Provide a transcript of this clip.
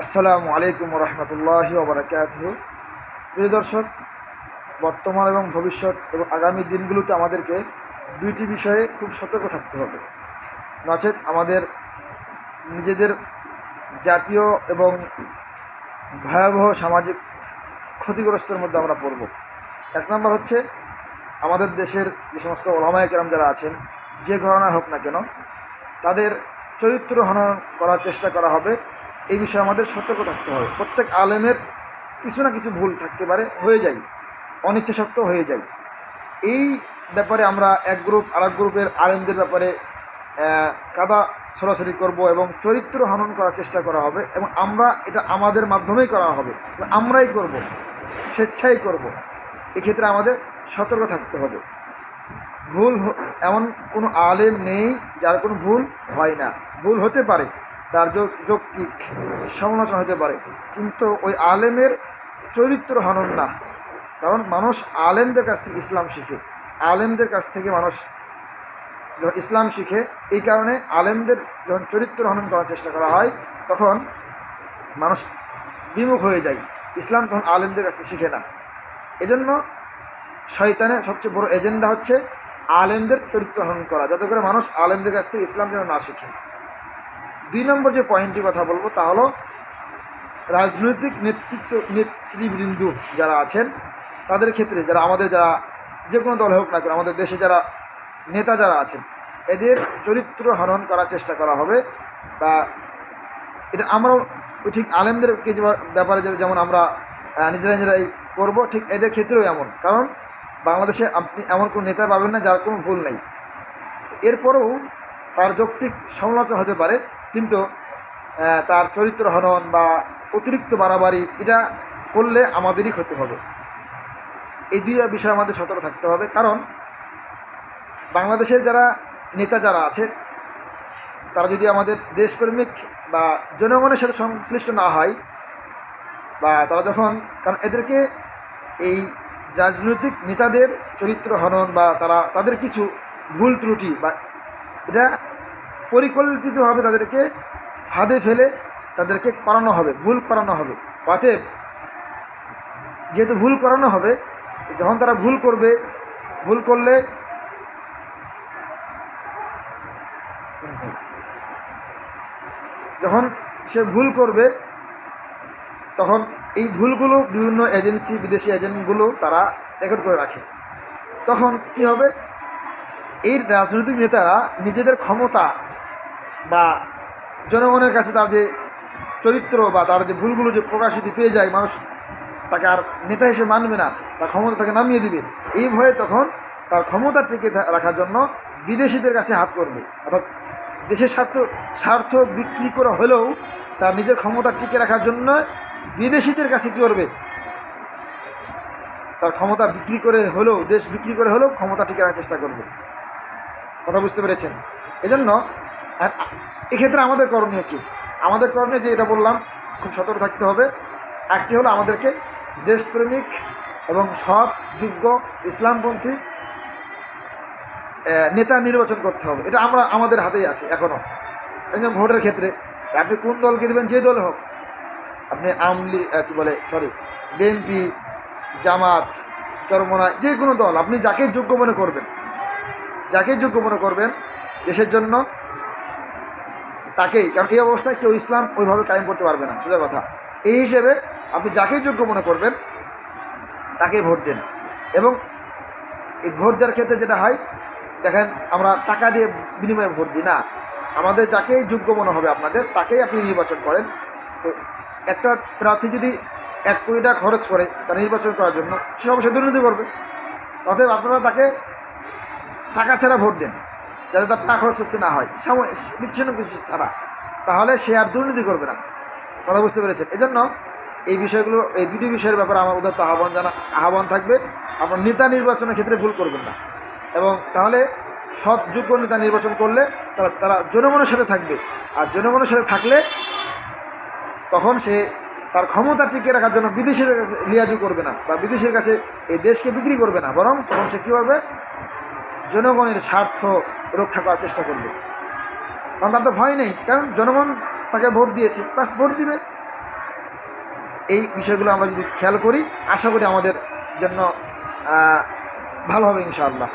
আসসালামু আলাইকুম রহমতুল্লাহ ওবরাকাত প্রিয় দর্শক, বর্তমান এবং ভবিষ্যৎ এবং আগামী দিনগুলোতে আমাদেরকে দুইটি বিষয়ে খুব সতর্ক থাকতে হবে। নচেত আমাদের নিজেদের জাতীয় এবং ভয়াবহ সামাজিক ক্ষতিগ্রস্তের মধ্যে আমরা পড়ব। এক নম্বর হচ্ছে, আমাদের দেশের যে সমস্ত ওলামায় কেরাম যারা আছেন, যে ঘটনা হোক না কেন, তাদের চরিত্র হনন করার চেষ্টা করা হবে। এই বিষয়ে আমাদের সতর্ক থাকতে হবে। প্রত্যেক আলেমের কিছু না কিছু ভুল থাকতে পারে, হয়ে যায়। অনিচ্ছা সত্ত্বেও হয়ে যায়। এই ব্যাপারে আমরা এক গ্রুপ আর গ্রুপের আলেমদের ব্যাপারে কাদা ছড়াছড়ি করব এবং চরিত্র হনন করার চেষ্টা করা হবে এবং আমরা এটা আমাদের মাধ্যমেই করা হবে। আমরাই করব, স্বেচ্ছাই করব। এক্ষেত্রে আমাদের সতর্ক থাকতে হবে। ভুল এমন কোনো আলেম নেই যার কোনো ভুল হয় না। ভুল হতে পারে, তার যৌক্তিক সমালোচনা হতে পারে, কিন্তু ওই আলেমের চরিত্র হনন না। কারণ মানুষ আলেমদের কাছ থেকে ইসলাম শিখে। আলেমদের কাছ থেকে মানুষ যখন ইসলাম শিখে, এই কারণে আলেমদের যখন চরিত্র হনন করার চেষ্টা করা হয়, তখন মানুষ বিমুখ হয়ে যায়। ইসলাম তখন আলেমদের কাছ থেকে শিখে না। এজন্য শয়তানের সবচেয়ে বড় এজেন্ডা হচ্ছে আলেমদের চরিত্র হনন করা, যাতে করে মানুষ আলেমদের কাছ থেকে ইসলাম যেন না শিখে। দুই নম্বর যে পয়েন্টটি কথা বলব, তা হলো রাজনৈতিক নেতৃত্ব, নেতৃবৃন্দ যারা আছেন, তাদের ক্ষেত্রে যারা আমাদের যারা যে কোনো দল হোক না আমাদের দেশে যারা নেতা যারা আছেন, এদের চরিত্র হনন করার চেষ্টা করা হবে। বা এটা আমরাও ঠিক আলেমদেরকে ব্যাপারে যেমন আমরা নিজেরা নিজেরাই করব, ঠিক এদের ক্ষেত্রেও এমন। কারণ বাংলাদেশে আপনি এমন কোনো নেতা পাবেন না যার কোনো ভুল নেই। এরপরেও তার যৌক্তিক সমালোচনা হতে পারে, কিন্তু তার চরিত্র হনন বা অতিরিক্ত বাড়াবাড়ি, এটা করলে আমাদেরই ক্ষতি হবে। এই দুই বিষয়ে আমাদের সতর্ক থাকতে হবে, কারণ বাংলাদেশের যারা নেতা যারা আছে, তারা যদি আমাদের দেশপ্রেমিক বা জনগণের সাথে সংশ্লিষ্ট না হয়, বা তারা যখন, কারণ এদেরকে এই রাজনৈতিক নেতাদের চরিত্র হনন বা তারা তাদের কিছু ভুল ত্রুটি বা এটা পরিকল্পিতভাবে তাদেরকে ফাঁদে ফেলে তাদেরকে করানো হবে, ভুল করানো হবে। অতএব যেহেতু ভুল করানো হবে, যখন তারা ভুল করবে, ভুল করলে যখন সে ভুল করবে, তখন এই ভুলগুলো বিভিন্ন এজেন্সি, বিদেশি এজেন্টগুলো তারা রেকর্ড করে রাখে। তখন কি হবে? এই রাজনৈতিক নেতারা নিজেদের ক্ষমতা বা জনগণের কাছে তার যে চরিত্র বা তার যে ভুলগুলো যে প্রকাশিত পেয়ে যায়, মানুষ তাকে আর নেতা হিসেবে মানবে না, তার ক্ষমতা তাকে নামিয়ে দিবে। এই ভয়ে তখন তার ক্ষমতা টিকে রাখার জন্য বিদেশিদের কাছে হাত করবে। অর্থাৎ দেশের স্বার্থ স্বার্থ বিক্রি করা হলেও তার নিজের ক্ষমতা টিকে রাখার জন্য বিদেশিদের কাছে কী করবে? তার ক্ষমতা বিক্রি করে হলেও, দেশ বিক্রি করে হলেও ক্ষমতা টিকে রাখার চেষ্টা করবে। কথা বুঝতে পেরেছেন? এজন্য এক্ষেত্রে আমাদের করণীয় কী? আমাদের করণীয় যে এটা বললাম, খুব সতর্ক থাকতে হবে। একটি হলো আমাদেরকে দেশপ্রেমিক এবং সৎ, যোগ্য ইসলামপন্থী নেতা নির্বাচন করতে হবে। এটা আমরা আমাদের হাতেই আছে এখনও একজন ভোটের ক্ষেত্রে আপনি কোন দলকে দেবেন, যে দল হোক, আপনি আমলি কী বলে সরি বিএনপি জামাত, চরমনা, যে কোনো দল, আপনি যাকে যোগ্য মনে করবেন, যাকে যোগ্য মনে করবেন, দেশের জন্য তাকেই, কারণ এই অবস্থায় কেউ ইসলাম ওইভাবে কায়েম করতে পারবে না, সোজা কথা। এই হিসেবে আপনি যাকেই যোগ্য মনে করবেন তাকেই ভোট দেন। এবং এই ভোট দেওয়ার ক্ষেত্রে যেটা হয় দেখেন, আমরা টাকা দিয়ে বিনিময়ে ভোট দিই, না। আমাদের যাকেই যোগ্য মনে হবে আপনাদের, তাকেই আপনি নির্বাচন করেন। তো একটা প্রার্থী যদি এক কোটি টাকা খরচ করে তা নির্বাচন করার জন্য, সে অবশ্যই দুর্নীতি করবে। অতএব আপনারা তাকে টাকা ছাড়া ভোট দেন, যাতে তার টাকা খরচ করতে না হয়। বিচ্ছিন্ন কিছু ছাড়া। তাহলে সে আর দুর্নীতি করবে না। কথা বুঝতে পেরেছেন? এজন্য এই বিষয়গুলো, এই দুটি বিষয়ের ব্যাপারে আমার উদাত্ত আহ্বান জানা, আহ্বান থাকবে। আপনার নেতা নির্বাচনের ক্ষেত্রে ভুল করবেন না। এবং তাহলে সৎ যোগ্য নেতা নির্বাচন করলে তারা তারা জনগণের সাথে থাকবে। আর জনগণের সাথে থাকলে তখন সে তার ক্ষমতা টিকিয়ে রাখার জন্য বিদেশের কাছে লিয়াজু করবে না বা বিদেশের কাছে এই দেশকে বিক্রি করবে না। বরং তখন সে কী করবে? জনগণের স্বার্থ রক্ষা করার চেষ্টা করবে। কারণ তার তো ভয় নেই। কারণ জনগণ তাকে ভোট দিয়েছে প্লাস ভোট দিবে। এই বিষয়গুলো আমরা যদি খেয়াল করি, আশা করি আমাদের জন্য ভালো হবে ইনশাআল্লাহ।